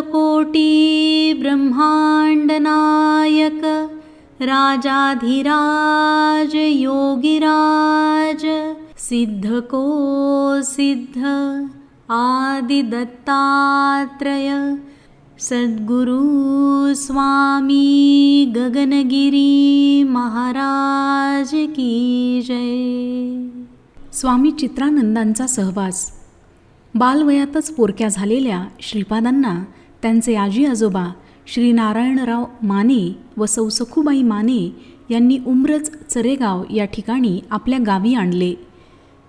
कोटी ब्रह्माण्डनायक राजाधिराज योगिराज सिद्धको सिद्ध आदिदत्तात्रय सद्गुरु स्वामी गगनगिरी महाराज की जय। स्वामी चित्रानंदांचा सहवास. बालवयातच पोरक्या झालेल्या श्रीपादांना त्यांचे आजी आजोबा श्री नारायणराव माने व सौसखुबाई माने यांनी उमरज चरेगाव या ठिकाणी आपल्या गावी आणले.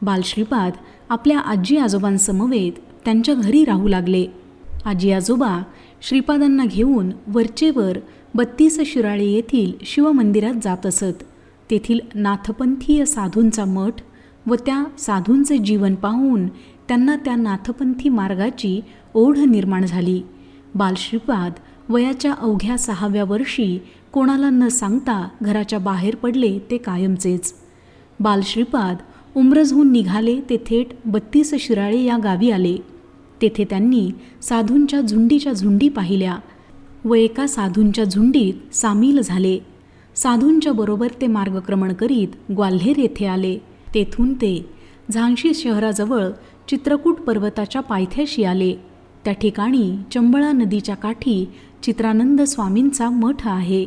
बालश्रीपाद आपल्या आजी आजोबांसमवेत त्यांच्या घरी राहू लागले. आजी आजोबा श्रीपादांना घेऊन वरचेवर बत्तीस शिराळे येथील शिवमंदिरात जात असत. तेथील नाथपंथीय साधूंचा मठ व त्या साधूंचे जीवन पाहून त्यांना त्या नाथपंथी मार्गाची ओढ निर्माण झाली. बालश्रीपाद वयाच्या अवघ्या सहाव्या वर्षी कोणाला न सांगता घराच्या बाहेर पडले ते कायमचेच. बालश्रीपाद उमरजहून निघाले ते थेट बत्तीस शिराळे या गावी आले. तेथे त्यांनी साधूंच्या झुंडीच्या झुंडी पाहिल्या. व एका साधूंच्या झुंडीत सामील झाले. साधूंच्या बरोबर ते मार्गक्रमण करीत ग्वाल्हेर येथे आले. तेथून ते झांशी शहराजवळ चित्रकूट पर्वताच्या पायथ्याशी आले. त्या ठिकाणी चंबळा नदीच्या काठी चित्रानंद स्वामींचा मठ आहे.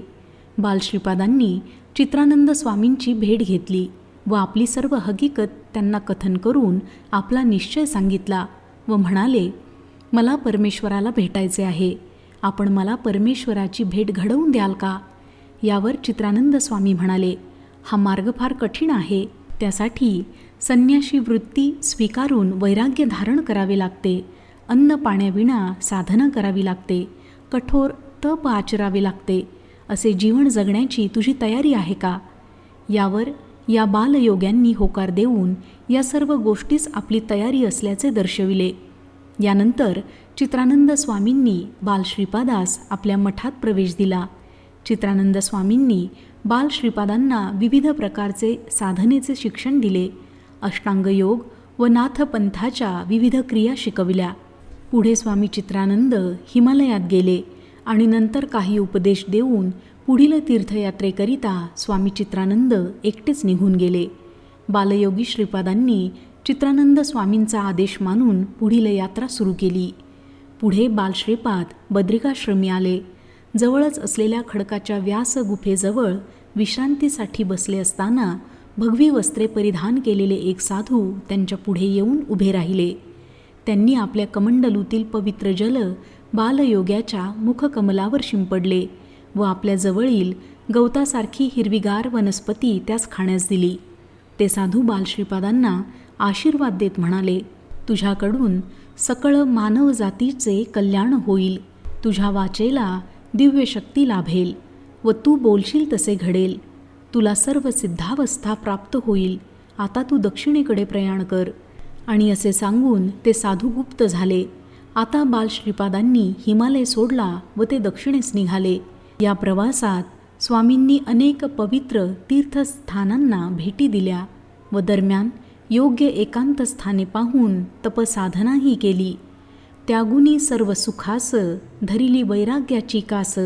बालश्रीपादांनी चित्रानंद स्वामींची भेट घेतली व आपली सर्व हकीकत त्यांना कथन करून आपला निश्चय सांगितला व म्हणाले मला परमेश्वराला भेटायचे आहे. आपण मला परमेश्वराची भेट घडवून द्याल का? यावर चित्रानंद स्वामी म्हणाले हा मार्ग फार कठीण आहे. त्यासाठी संन्याशी वृत्ती स्वीकारून वैराग्य धारण करावे लागते. अन्न पाण्याविना साधना करावी लागते. कठोर तप आचरावे लागते. असे जीवन जगण्याची तुझी तयारी आहे का? यावर या बालयोग्यांनी होकार देऊन या सर्व गोष्टीच आपली तयारी असल्याचे दर्शविले. यानंतर चित्रानंद स्वामींनी बालश्रीपादास आपल्या मठात प्रवेश दिला. चित्रानंद स्वामींनी बालश्रीपादांना विविध प्रकारचे साधनेचे शिक्षण दिले. अष्टांगयोग व नाथपंथाच्या विविध क्रिया शिकविल्या. पुढे स्वामी चित्रानंद हिमालयात गेले आणि नंतर काही उपदेश देऊन पुढील तीर्थयात्रेकरिता स्वामी चित्रानंद एकटेच निघून गेले. बालयोगी श्रीपादांनी चित्रानंद स्वामींचा आदेश मानून पुढील यात्रा सुरू केली. पुढे बालश्रीपाद बद्रिकाश्रमी आले. जवळच असलेल्या खडकाच्या व्यास गुफेजवळ विश्रांतीसाठी बसले असताना भगवी वस्त्रे परिधान केलेले एक साधू त्यांच्या पुढे येऊन उभे राहिले. त्यांनी आपल्या कमंडलूतील पवित्र जल बालयोग्याच्या मुखकमलावर शिंपडले व आपल्या जवळील गवतासारखी हिरवीगार वनस्पती त्यास खाण्यास दिली. ते साधू बालश्रीपादांना आशीर्वाद देत म्हणाले तुझ्याकडून सकळ मानव जातीचे कल्याण होईल. तुझ्या वाचेला दिव्य शक्ती लाभेल व तू बोलशील तसे घडेल. तुला सर्व सिद्धावस्था प्राप्त होईल. आता तू दक्षिणेकडे प्रयाण कर. आणि असे सांगून ते साधुगुप्त झाले. आता बालश्रीपादांनी हिमालय सोडला व ते दक्षिणेस निघाले. या प्रवासात स्वामींनी अनेक पवित्र तीर्थस्थानांना भेटी दिल्या व दरम्यान योग्य एकांत स्थाने पाहून तपसाधनाही केली. त्यागुनी सर्व सुखास धरिली वैराग्याची कास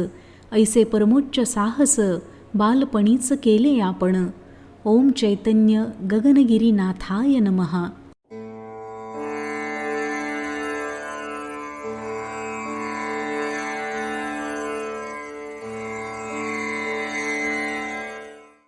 ऐसे परमोच्च साहस बालपणीच केले आपण. ओम चैतन्य गगनगिरीनाथाय नमहा